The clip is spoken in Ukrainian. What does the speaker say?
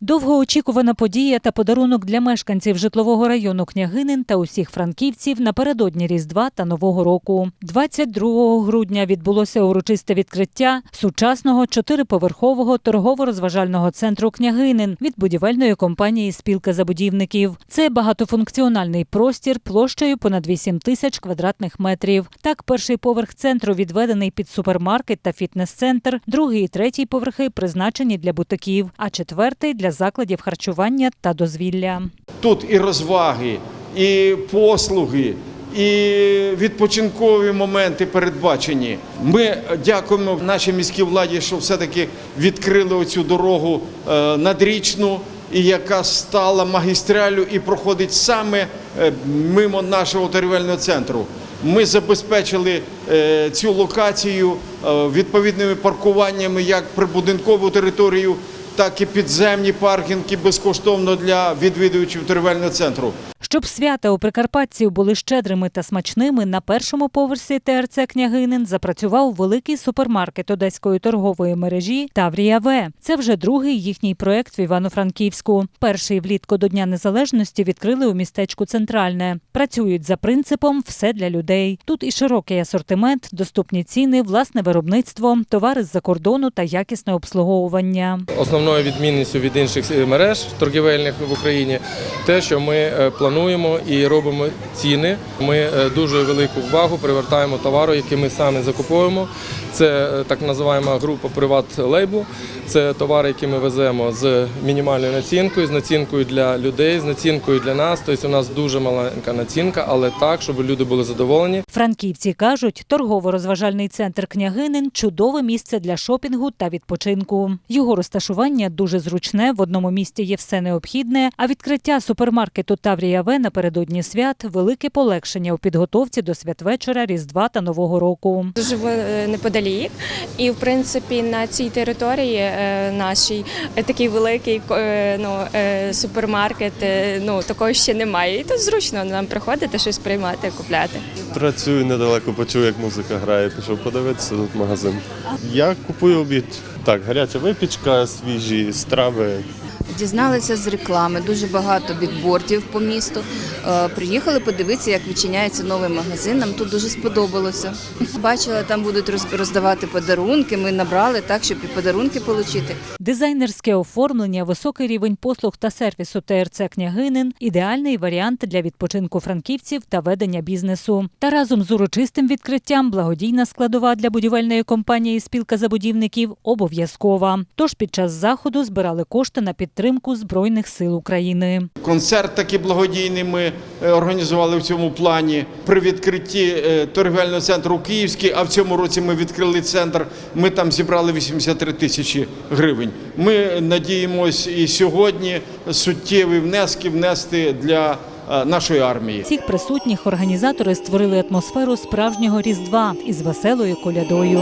Довгоочікувана подія та подарунок для мешканців житлового району Княгинин та усіх франківців напередодні Різдва та Нового року. 22 грудня відбулося урочисте відкриття сучасного чотириповерхового торгово-розважального центру Княгинин від будівельної компанії Спілка забудівників. Це багатофункціональний простір площею понад 8 тисяч квадратних метрів. Так, перший поверх центру відведений під супермаркет та фітнес-центр, другий і третій поверхи призначені для бутиків, а четвертий для закладів харчування та дозвілля. Тут і розваги, і послуги, і відпочинкові моменти передбачені. Ми дякуємо нашій міській владі, що все-таки відкрили оцю дорогу е, надрічну, і яка стала магістралю і проходить саме е, мимо нашого торгівельного центру. Ми забезпечили е, цю локацію відповідними паркуваннями як прибудинкову територію, так і підземні паркінги безкоштовно для відвідувачів торгівельного центру. Щоб свята у прикарпатців були щедрими та смачними, на першому поверсі ТРЦ Княгинин запрацював великий супермаркет одеської торгової мережі Таврія В. Це вже другий їхній проект в Івано-Франківську. Перший влітку до Дня Незалежності відкрили у містечку Центральне. Працюють за принципом все для людей. Тут і широкий асортимент, доступні ціни, власне виробництво, товари з-за кордону та якісне обслуговування. Основною відмінністю від інших мереж торгівельних в Україні те, що ми е, плануємо і робимо ціни. Ми е, дуже велику увагу привертаємо товару, який ми самі закуповуємо. Це е, так називаємо група приват лейбл. Це товари, які ми веземо з мінімальною націнкою, з націнкою для людей, з націнкою для нас. Тобто у нас дуже маленька націнка, але так, щоб люди були задоволені. Франківці кажуть, торгово-розважальний центр Княгинин чудове місце для шопінгу та відпочинку. Його розташування дуже зручне. В одному місті є все необхідне. А відкриття супермаркету Таврія В напередодні свят велике полегшення у підготовці до святвечора, Різдва та Нового року. Живу е, неподалік, і в принципі на цій території е, нашій е, такий великий ну, супермаркет. Ну такого ще немає. І тут зручно нам приходити щось приймати, купляти. Працюю недалеко, почув, як музика грає, пішов подивитися тут магазин. Я купую обід. Так, гаряча випічка, свіжі страви. Дізналися з реклами, дуже багато бікбордів по місту. Е, Приїхали подивитися, як відчиняється новий магазин. Нам тут дуже сподобалося. Бачила, там будуть роздавати подарунки. Ми набрали так, щоб і подарунки отримати. Дизайнерське оформлення, високий рівень послуг та сервісу ТРЦ Княгинин ідеальний варіант для відпочинку франківців та ведення бізнесу. Та разом з урочистим відкриттям благодійна складова для будівельної компанії Спілка забудівників обов'язкова. Тож під час заходу збирали кошти на підтримку Збройних сил України. Концерт такий благодійний ми е, організували в цьому плані. При відкритті е, торгівельного центру Київський, а в цьому році ми відкрили центр. Ми там зібрали 83 тисячі гривень. Ми надіємось і сьогодні суттєві внески внести для е, нашої армії. Всіх присутніх організатори створили атмосферу справжнього різдва із веселою колядою.